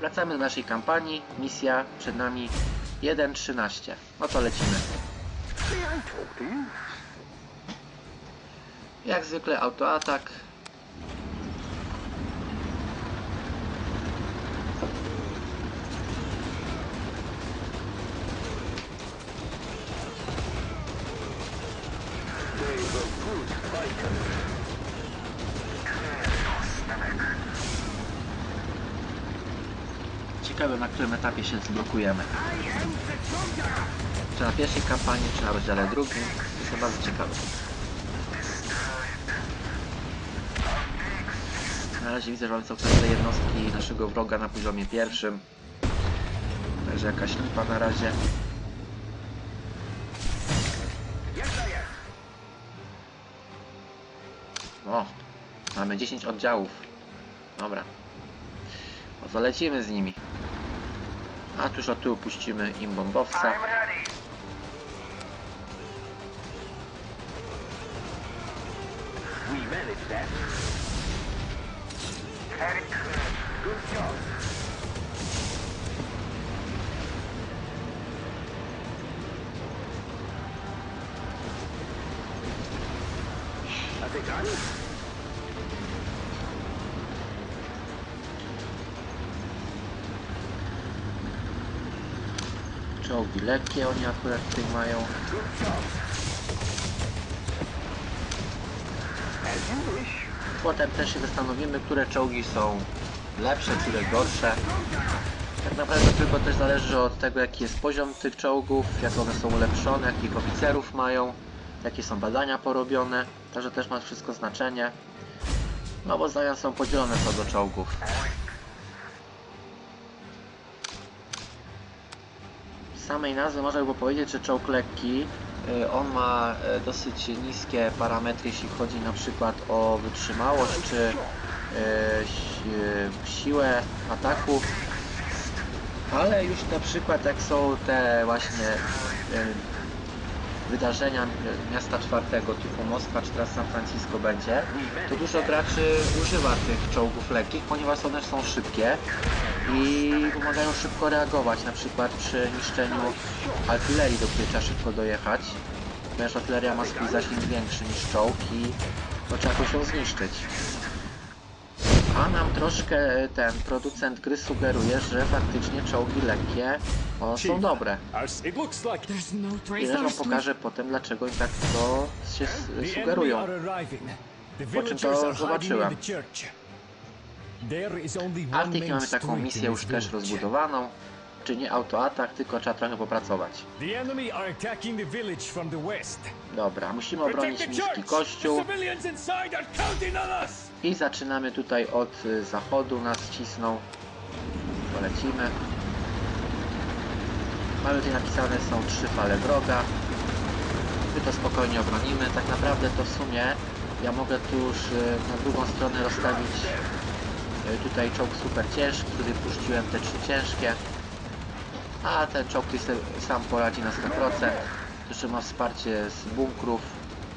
Wracamy do naszej kampanii. Misja przed nami 1.13. No to lecimy. Jak zwykle autoatak. Ciekawe na którym etapie się zblokujemy. Czy na pierwszej kampanii, czy na rozdziale drugim. Jestem bardzo ciekawy. Na razie widzę, że mamy całkiem te jednostki naszego wroga na poziomie pierwszym. Także jakaś lipa na razie. O, mamy 10 oddziałów. Dobra. No to lecimy z nimi. A tuż od tyłu puścimy im bombowca. Ready. We managed that. Heading Good job. Are they done? Czołgi lekkie oni akurat tutaj mają. Potem też się zastanowimy, które czołgi są lepsze, które gorsze. Tak naprawdę tylko też zależy od tego, jaki jest poziom tych czołgów, jak one są ulepszone, jakich oficerów mają, jakie są badania porobione. Także też ma wszystko znaczenie. No bo zdania są podzielone co do czołgów. Samej nazwy można by powiedzieć, że czołg lekki, y, on ma y, dosyć niskie parametry, jeśli chodzi na przykład o wytrzymałość czy y, si- siłę ataku, ale już na przykład jak są te właśnie wydarzenia mi- miasta czwartego typu Moskwa czy teraz San Francisco będzie, to dużo graczy używa tych czołgów lekkich, ponieważ one są szybkie i pomagają szybko reagować, na przykład przy niszczeniu artylerii, do której trzeba szybko dojechać, ponieważ artyleria ma swój zasięg większy niż czołg i to trzeba jakoś ją zniszczyć. A nam troszkę ten producent gry sugeruje, że faktycznie czołgi lekkie o, są dobre. There's no I trace of pokażę potem, dlaczego oni tak to się s- sugerują. Po czym to zobaczyłem. in the church. There is only A one w tej chwili main mamy taką misję już też rozbudowaną. Czy nie autoatak, tylko trzeba trochę popracować. Dobra, musimy obronić! The kościół. I zaczynamy tutaj od y, zachodu, nas cisną. Polecimy. Mamy tutaj napisane są trzy fale wroga. My to spokojnie obronimy. Tak naprawdę to w sumie ja mogę tu już y, na drugą stronę rozstawić y, tutaj czołg super ciężki, który puściłem te trzy ciężkie. A ten czołg tutaj sam poradzi na 100%. Jeszcze ma wsparcie z bunkrów.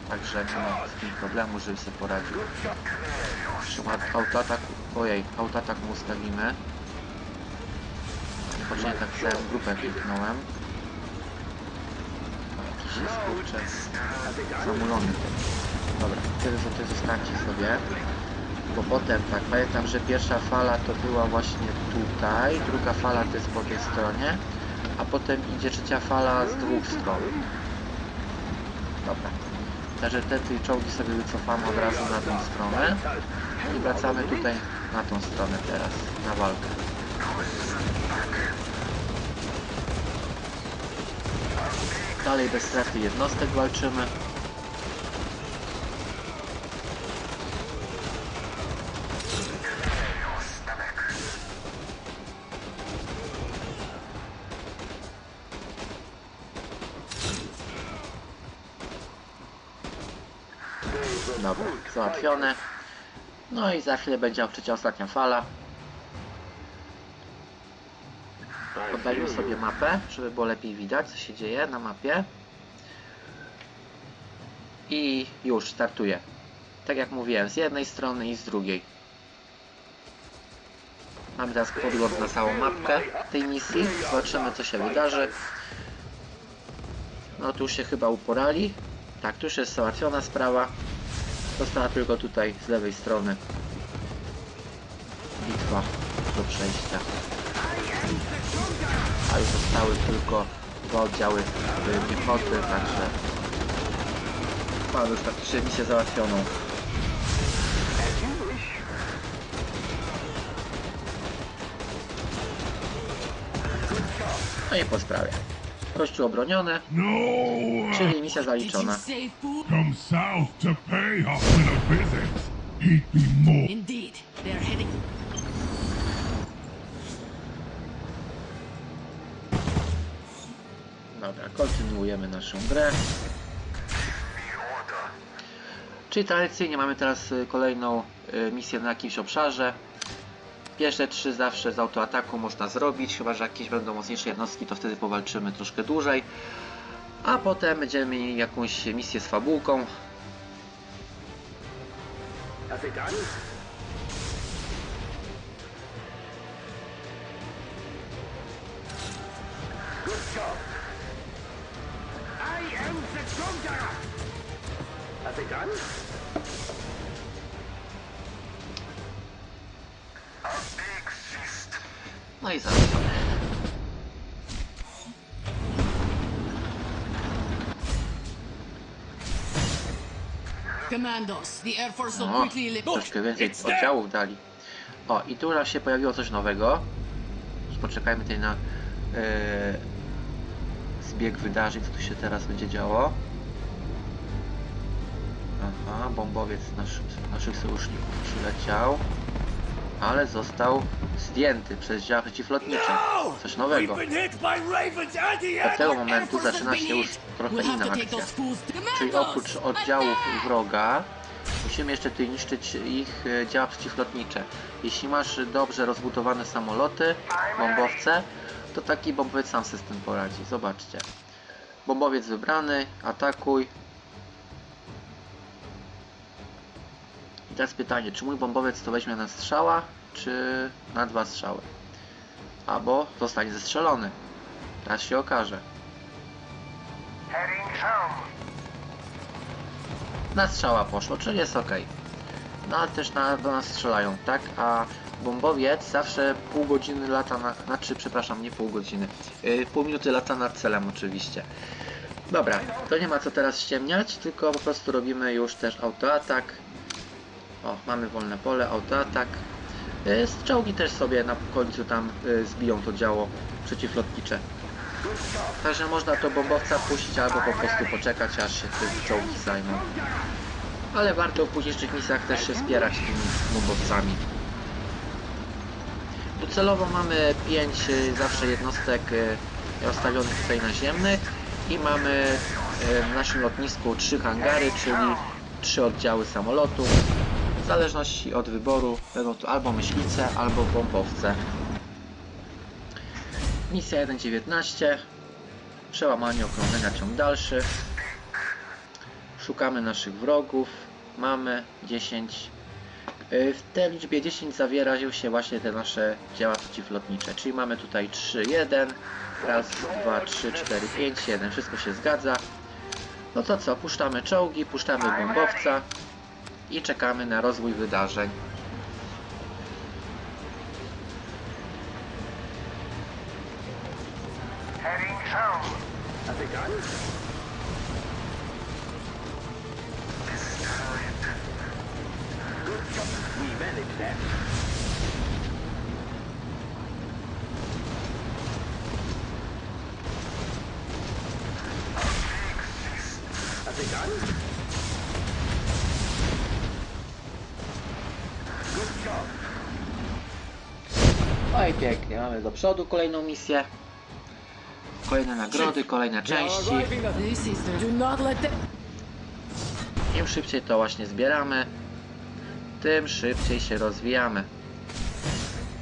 Także nie ma z tym problemu, żeby sobie poradził. Autoatak, ojej, autoatak mu ustawimy. Niepotrzebnie tak całą grupę kliknąłem. Jakiś jest kurczę zamulony. Dobra, tyle że to zostańcie sobie. Bo potem tak, pamiętam, że pierwsza fala to była właśnie tutaj, druga fala to jest po tej stronie, a potem idzie trzecia fala z dwóch stron. Dobra. Także te tej czołgi sobie wycofamy od razu na tą stronę i wracamy tutaj na tą stronę teraz, na walkę. Dalej bez straty jednostek walczymy. Załatwione. No i za chwilę będzie trzecia, ostatnia fala. Oddajmy sobie mapę, żeby było lepiej widać, co się dzieje na mapie. I już startuję. Tak jak mówiłem, z jednej strony i z drugiej. Mamy teraz podgląd na całą mapkę tej misji. Zobaczymy co się wydarzy. No tu się chyba uporali. Tak, tu już jest załatwiona sprawa. Została tylko tutaj z lewej strony bitwa do przejścia. A już zostały tylko dwa oddziały y, piechoty, także mamy już praktycznie misję załatwioną. No i po sprawie. Kościół obroniony, No czyli misja zaliczona. come south to pay a visit. He'd be more. Indeed, they're heading. Dobra, kontynuujemy naszą grę. Czyli tradycyjnie mamy teraz y, kolejną y, misję na jakimś obszarze. Pierwsze trzy zawsze z autoataku można zrobić, chyba że jakieś będą mocniejsze jednostki, to wtedy powalczymy troszkę dłużej. A potem będziemy mieli jakąś misję z fabułką. Are they done? I załatwione. Commandos, the Air Force will No, quickly lift. troszkę więcej oddziałów dali. O, i tu nam się pojawiło coś nowego. Poczekajmy tutaj na e, zbieg wydarzeń, co tu się teraz będzie działo. Aha, bombowiec nasz, naszych sojuszników przyleciał, ale został zdjęty przez działa przeciwlotnicze. Coś nowego. Od tego momentu zaczyna się już trochę inna akcja. Czyli oprócz oddziałów wroga, musimy jeszcze tutaj niszczyć ich e, działa przeciwlotnicze. Jeśli masz dobrze rozbudowane samoloty, bombowce, to taki bombowiec sam sobie z tym poradzi. Zobaczcie. Bombowiec wybrany, atakuj. I teraz pytanie, czy mój bombowiec to weźmie na strzała, czy na dwa strzały? Albo zostanie zestrzelony. Teraz się okaże. Na strzała poszło, czyli jest ok. No ale też na, do nas strzelają, tak? A bombowiec zawsze pół godziny lata na... Znaczy, przepraszam, nie pół godziny. Yy, pół minuty lata nad celem oczywiście. Dobra, to nie ma co teraz ściemniać, tylko po prostu robimy już też autoatak. O, mamy wolne pole, autoatak. Yy, Strzałki też sobie na końcu tam yy, zbiją to działo przeciwlotnicze. Także można to bombowca puścić albo po prostu poczekać aż się te czołgi zajmą. Ale warto w późniejszych misjach też się wspierać tymi bombowcami. Docelowo mamy 5 zawsze jednostek rozstawionych tutaj naziemnych i mamy w naszym lotnisku 3 hangary, czyli 3 oddziały samolotów. W zależności od wyboru będą to albo myślice, albo bombowce. Misja 1.19 Przełamanie okrążenia ciąg dalszy. Szukamy naszych wrogów. Mamy 10. Yy, W tej liczbie 10 zawierają się właśnie te nasze działa przeciwlotnicze. Czyli mamy tutaj 3, 1. Raz, 2, 3, 4, 5, 1. Wszystko się zgadza. No to co? Puszczamy czołgi, puszczamy bombowca i czekamy na rozwój wydarzeń. We managed that. No i pięknie, mamy do przodu kolejną misję. Kolejne nagrody, kolejne części. Im szybciej to właśnie zbieramy, tym szybciej się rozwijamy.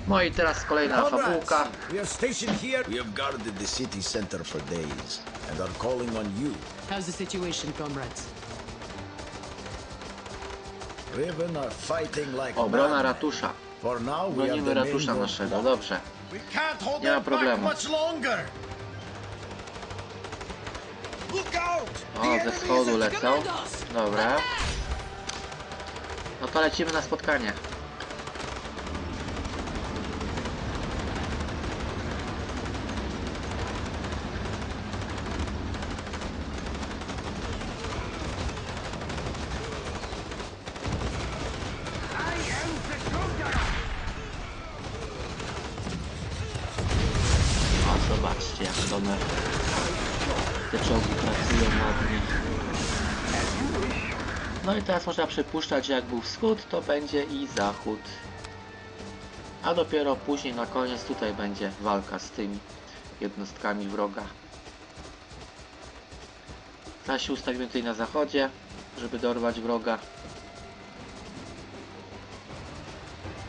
No i teraz kolejna fabułka. We are stationed here. We have guarded the city center for days and are calling on you. How's the situation, comrades? Riven are fighting like Obrona ratusza. Gonimy ratusza naszego, dobrze. We can't hold Nie ma problemu. much longer. Look out! O, The ze schodu lecą. Dobra. No to lecimy na spotkanie. I am the soldier. O, zobaczcie jak to one... Te czołgi pracują ładnie. No i teraz można przypuszczać, że jak był wschód, to będzie i zachód. A dopiero później na koniec tutaj będzie walka z tymi jednostkami wroga. Się ustawimy tutaj na zachodzie, żeby dorwać wroga.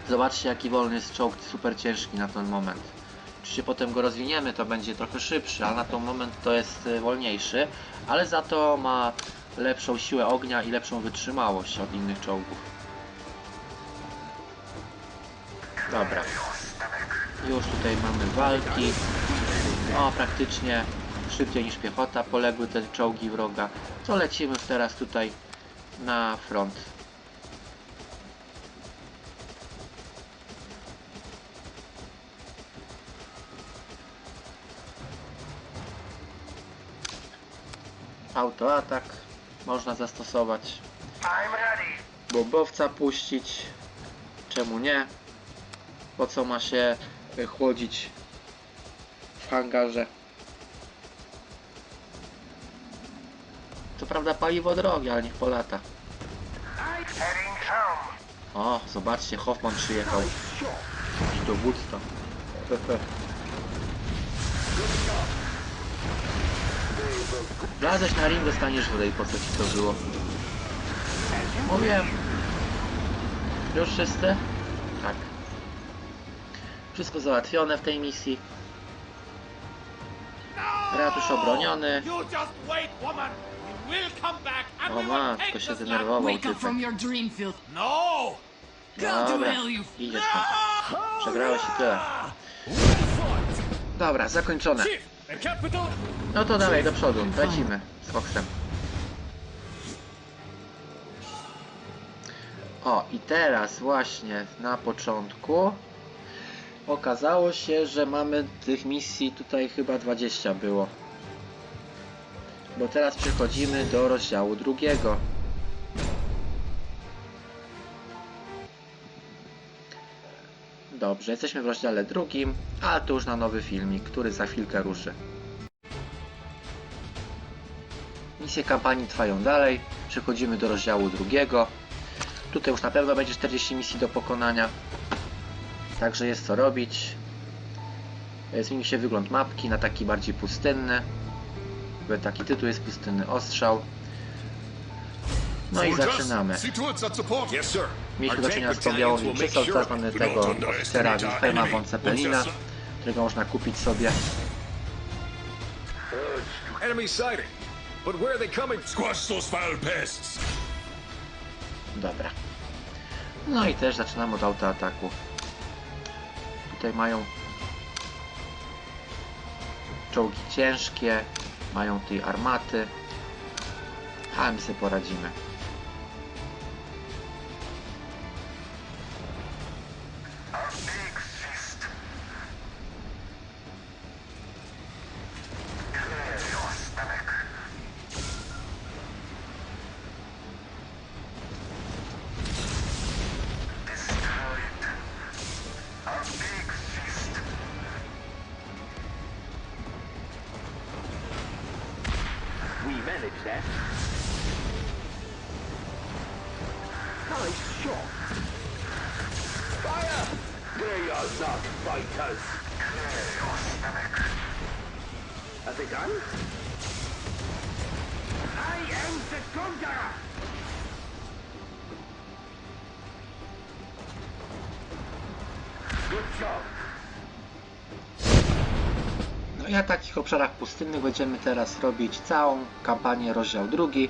Zobaczcie jaki wolny jest czołg, super ciężki na ten moment. Oczywiście potem go rozwiniemy, to będzie trochę szybszy, a na ten moment to jest y, wolniejszy, ale za to ma lepszą siłę ognia i lepszą wytrzymałość od innych czołgów. Dobra. Już tutaj mamy walki. O, praktycznie szybciej niż piechota poległy te czołgi wroga. To lecimy teraz tutaj na front. Autoatak można zastosować. Bombowca puścić. Czemu nie? Po co ma się y, chłodzić w hangarze? Co prawda paliwo drogie, ale niech polata. O, zobaczcie, Hoffman przyjechał. I dowódca. Wlazłeś na ring, dostaniesz wodę i po co ci to było? Mówiłem. Już wszyscy? Tak. Wszystko załatwione w tej misji. Ratusz obroniony. O matko, się zdenerwował typek. No! Dobra, idziesz tam. Przegrałeś i tyle. Dobra, zakończone. No to dalej, do przodu. Lecimy z Foxem. O, i teraz właśnie na początku okazało się, że mamy tych misji tutaj chyba 20 było. Bo teraz przechodzimy do rozdziału drugiego. Dobrze, jesteśmy w rozdziale drugim, a to już na nowy filmik, który za chwilkę ruszy. Misje kampanii trwają dalej. Przechodzimy do rozdziału drugiego. Tutaj już na pewno będzie 40 misji do pokonania. Także jest co robić. E, Zmieni się wygląd mapki na taki bardziej pustynny. Taki tytuł jest pustynny ostrzał. No i zaczynamy. Mieliśmy do czynienia z wilczycą, teraz mamy tego oficera Wilhelma von Zeppelina, którego można kupić sobie. Dobra. No i też zaczynamy od autoataku. Tutaj mają czołgi ciężkie, mają tej armaty, a my sobie poradzimy. That. Nice shot. Fire! They are not fighters. Clear your stomach. Are they done? I am the conqueror! Good job. I na takich obszarach pustynnych będziemy teraz robić całą kampanię rozdział drugi.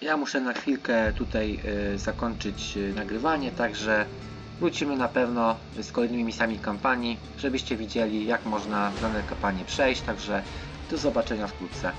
ja muszę na chwilkę tutaj y, zakończyć y, nagrywanie, także wrócimy na pewno z kolejnymi misjami kampanii, żebyście widzieli jak można dane kampanie przejść, także do zobaczenia wkrótce.